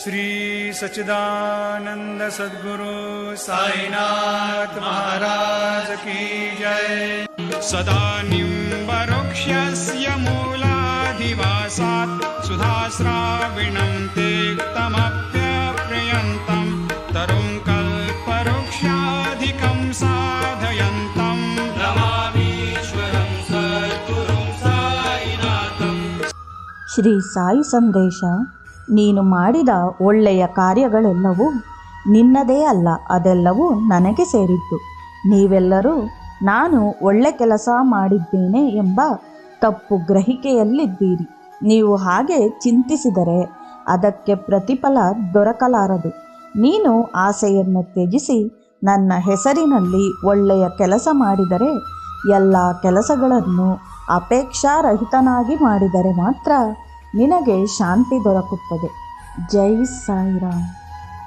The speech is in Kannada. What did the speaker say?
श्री सच्चिदानन्द सद्गुरु सायिना ाजकी जय। सदा निरुक्षस्य मूलाधिवासात् सुधाश्राविणं ते कमप्यप्रयन्तम् तरुङ्कल्पक्षाधिकम् साधयन्तम् गुरु सायिताम् श्री साई सन्देश ನೀನು ಮಾಡಿದ ಒಳ್ಳೆಯ ಕಾರ್ಯಗಳೆಲ್ಲವೂ ನಿನ್ನದೇ ಅಲ್ಲ, ಅದೆಲ್ಲವೂ ನನಗೆ ಸೇರಿದ್ದು. ನೀವೆಲ್ಲರೂ ನಾನು ಒಳ್ಳೆ ಕೆಲಸ ಮಾಡಿದ್ದೇನೆ ಎಂಬ ತಪ್ಪು ಗ್ರಹಿಕೆಯಲ್ಲಿದ್ದೀರಿ. ನೀವು ಹಾಗೆ ಚಿಂತಿಸಿದರೆ ಅದಕ್ಕೆ ಪ್ರತಿಫಲ ದೊರಕಲಾರದು. ನೀನು ಆಸೆಯನ್ನು ತ್ಯಜಿಸಿ ನನ್ನ ಹೆಸರಿನಲ್ಲಿ ಒಳ್ಳೆಯ ಕೆಲಸ ಮಾಡಿದರೆ ಎಲ್ಲ ಕೆಲಸಗಳನ್ನು ಅಪೇಕ್ಷಾರಹಿತನಾಗಿ ಮಾಡಿದರೆ ಮಾತ್ರ ನಿನಗೆ ಶಾಂತಿ ದೊರಕುತ್ತದೆ. ಜೈ ಸಾಯಿರಾಮ್.